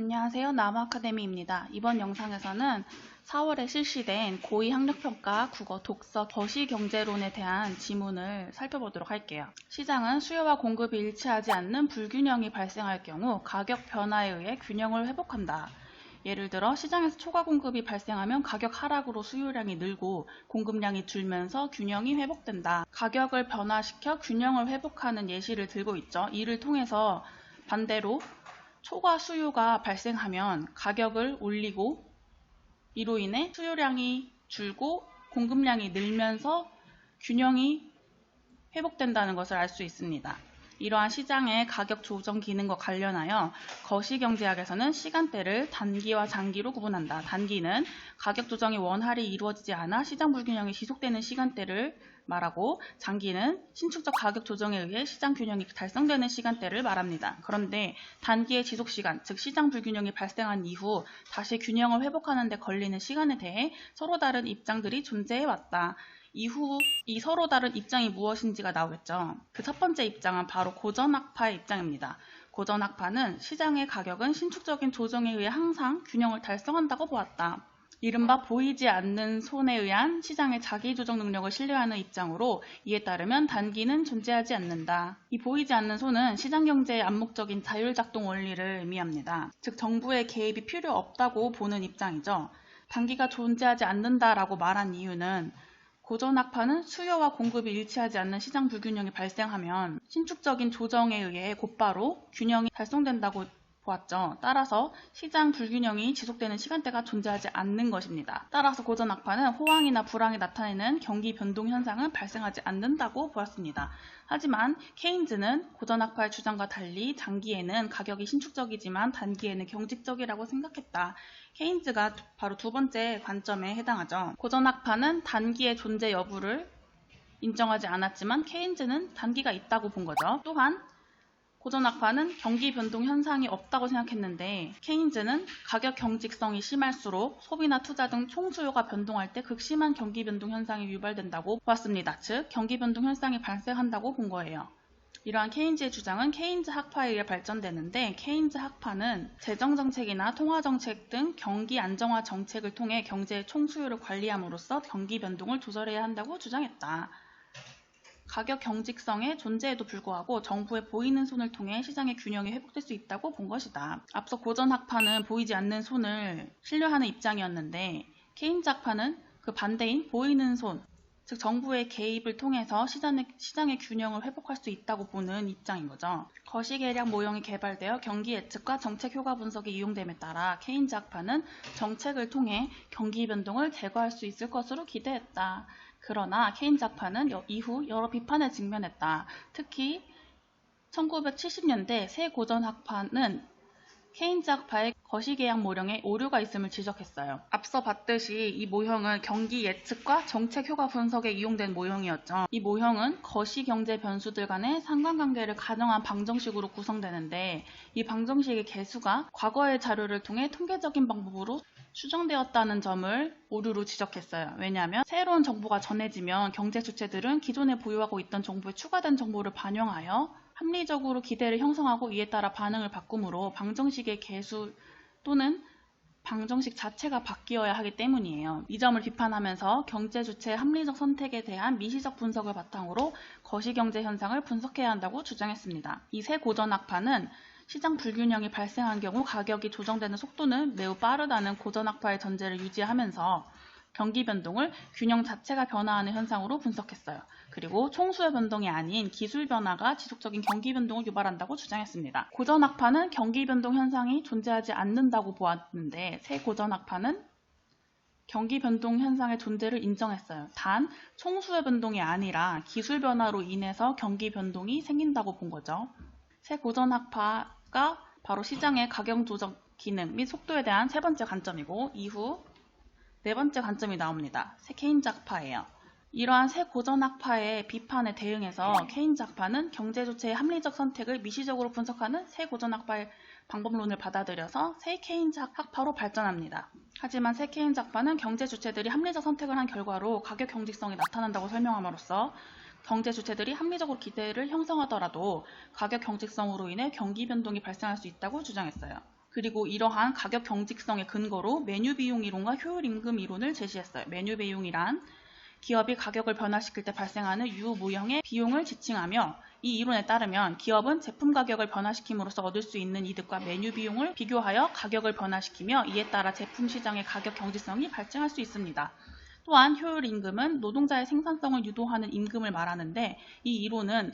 안녕하세요. 나무아카데미입니다. 이번 영상에서는 4월에 실시된 고2 학력평가 국어 독서 거시 경제론에 대한 지문을 살펴보도록 할게요. 시장은 수요와 공급이 일치하지 않는 불균형이 발생할 경우 가격 변화에 의해 균형을 회복한다. 예를 들어 시장에서 초과 공급이 발생하면 가격 하락으로 수요량이 늘고 공급량이 줄면서 균형이 회복된다. 가격을 변화시켜 균형을 회복하는 예시를 들고 있죠. 이를 통해서 반대로 초과 수요가 발생하면 가격을 올리고 이로 인해 수요량이 줄고 공급량이 늘면서 균형이 회복된다는 것을 알 수 있습니다. 이러한 시장의 가격 조정 기능과 관련하여 거시경제학에서는 시간대를 단기와 장기로 구분한다. 단기는 가격 조정이 원활히 이루어지지 않아 시장 불균형이 지속되는 시간대를 말하고 장기는 신축적 가격 조정에 의해 시장 균형이 달성되는 시간대를 말합니다. 그런데 단기의 지속 시간, 즉 시장 불균형이 발생한 이후 다시 균형을 회복하는 데 걸리는 시간에 대해 서로 다른 입장들이 존재해 왔다. 이후 이 서로 다른 입장이 무엇인지가 나오겠죠. 그 첫 번째 입장은 바로 고전학파의 입장입니다. 고전학파는 시장의 가격은 신축적인 조정에 의해 항상 균형을 달성한다고 보았다. 이른바 보이지 않는 손에 의한 시장의 자기조정 능력을 신뢰하는 입장으로 이에 따르면 단기는 존재하지 않는다. 이 보이지 않는 손은 시장경제의 암묵적인 자율작동 원리를 의미합니다. 즉 정부의 개입이 필요 없다고 보는 입장이죠. 단기가 존재하지 않는다라고 말한 이유는 고전 학파는 수요와 공급이 일치하지 않는 시장 불균형이 발생하면 신축적인 조정에 의해 곧바로 균형이 달성된다고 보았죠. 따라서 시장 불균형이 지속되는 시간대가 존재하지 않는 것입니다. 따라서 고전학파는 호황이나 불황이 나타내는 경기 변동 현상은 발생하지 않는다고 보았습니다. 하지만 케인즈는 고전학파의 주장과 달리 장기에는 가격이 신축적이지만 단기에는 경직적이라고 생각했다. 케인즈가 바로 두 번째 관점에 해당하죠. 고전학파는 단기의 존재 여부를 인정하지 않았지만 케인즈는 단기가 있다고 본 거죠. 또한 고전학파는 경기 변동 현상이 없다고 생각했는데 케인즈는 가격 경직성이 심할수록 소비나 투자 등 총수요가 변동할 때 극심한 경기 변동 현상이 유발된다고 보았습니다. 즉 경기 변동 현상이 발생한다고 본 거예요. 이러한 케인즈의 주장은 케인즈 학파에 의해 발전되는데 케인즈 학파는 재정 정책이나 통화 정책 등 경기 안정화 정책을 통해 경제의 총수요를 관리함으로써 경기 변동을 조절해야 한다고 주장했다. 가격 경직성의 존재에도 불구하고 정부의 보이는 손을 통해 시장의 균형이 회복될 수 있다고 본 것이다. 앞서 고전 학파는 보이지 않는 손을 신뢰하는 입장이었는데 케인즈 학파는 그 반대인 보이는 손, 즉 정부의 개입을 통해서 시장의, 시장의 균형을 회복할 수 있다고 보는 입장인 거죠. 거시계량 모형이 개발되어 경기 예측과 정책 효과 분석이 이용됨에 따라 케인즈 학파는 정책을 통해 경기 변동을 제거할 수 있을 것으로 기대했다. 그러나 케인즈 학파는 이후 여러 비판에 직면했다. 특히 1970년대 새 고전 학파는 케인즈 학파의 거시계약 모형에 오류가 있음을 지적했어요. 앞서 봤듯이 이 모형은 경기 예측과 정책 효과 분석에 이용된 모형이었죠. 이 모형은 거시 경제 변수들 간의 상관관계를 가정한 방정식으로 구성되는데 이 방정식의 개수가 과거의 자료를 통해 통계적인 방법으로 수정되었다는 점을 오류로 지적했어요. 왜냐하면 새로운 정보가 전해지면 경제 주체들은 기존에 보유하고 있던 정보에 추가된 정보를 반영하여 합리적으로 기대를 형성하고 이에 따라 반응을 바꾸므로 방정식의 개수 또는 방정식 자체가 바뀌어야 하기 때문이에요. 이 점을 비판하면서 경제 주체의 합리적 선택에 대한 미시적 분석을 바탕으로 거시경제 현상을 분석해야 한다고 주장했습니다. 이새 고전학파는 시장 불균형이 발생한 경우 가격이 조정되는 속도는 매우 빠르다는 고전학파의 전제를 유지하면서 경기 변동을 균형 자체가 변화하는 현상으로 분석했어요. 그리고 총수의 변동이 아닌 기술 변화가 지속적인 경기 변동을 유발한다고 주장했습니다. 고전 학파는 경기 변동 현상이 존재하지 않는다고 보았는데 새 고전 학파는 경기 변동 현상의 존재를 인정했어요. 단 총수의 변동이 아니라 기술 변화로 인해서 경기 변동이 생긴다고 본 거죠. 새 고전 학파 가 바로 시장의 가격 조정 기능 및 속도에 대한 세 번째 관점이고 이후 네 번째 관점이 나옵니다. 새 케인작파예요. 이러한 새 고전 학파의 비판에 대응해서 케인작파는 경제 조체의 합리적 선택을 미시적으로 분석하는 새 고전 학파의 방법론을 받아들여서 새 케인작 학파로 발전합니다. 하지만 새 케인작파는 경제 주체들이 합리적 선택을 한 결과로 가격 경직성이 나타난다고 설명함으로써 경제 주체들이 합리적으로 기대를 형성하더라도 가격 경직성으로 인해 경기 변동이 발생할 수 있다고 주장했어요. 그리고 이러한 가격 경직성의 근거로 메뉴 비용 이론과 효율 임금 이론을 제시했어요. 메뉴 비용이란 기업이 가격을 변화시킬 때 발생하는 유무형의 비용을 지칭하며 이 이론에 따르면 기업은 제품 가격을 변화시킴으로써 얻을 수 있는 이득과 메뉴 비용을 비교하여 가격을 변화시키며 이에 따라 제품 시장의 가격 경직성이 발생할 수 있습니다. 또한 효율 임금은 노동자의 생산성을 유도하는 임금을 말하는데 이 이론은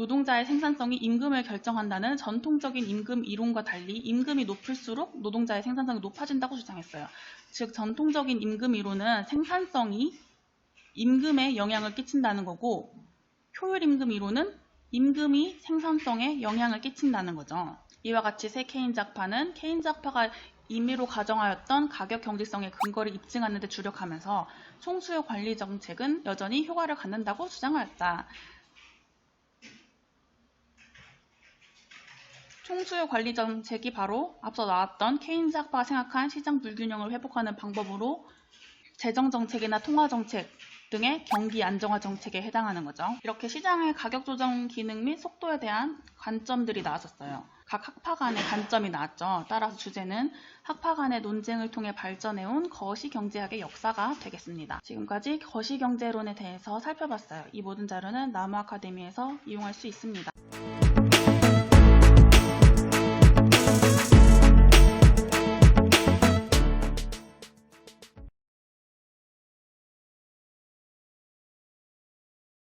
노동자의 생산성이 임금을 결정한다는 전통적인 임금 이론과 달리 임금이 높을수록 노동자의 생산성이 높아진다고 주장했어요. 즉 전통적인 임금 이론은 생산성이 임금에 영향을 끼친다는 거고 효율 임금 이론은 임금이 생산성에 영향을 끼친다는 거죠. 이와 같이 새 케인즈 학파는 케인즈 학파가 임의로 가정하였던 가격 경직성의 근거를 입증하는 데 주력하면서 총수요 관리 정책은 여전히 효과를 갖는다고 주장하였다. 총수요 관리 정책이 바로 앞서 나왔던 케인즈 학파가 생각한 시장 불균형을 회복하는 방법으로 재정 정책이나 통화 정책 등의 경기 안정화 정책에 해당하는 거죠. 이렇게 시장의 가격 조정 기능 및 속도에 대한 관점들이 나왔었어요. 각 학파 간의 관점이 나왔죠. 따라서 주제는 학파 간의 논쟁을 통해 발전해온 거시경제학의 역사가 되겠습니다. 지금까지 거시경제론에 대해서 살펴봤어요. 이 모든 자료는 나무 아카데미에서 이용할 수 있습니다.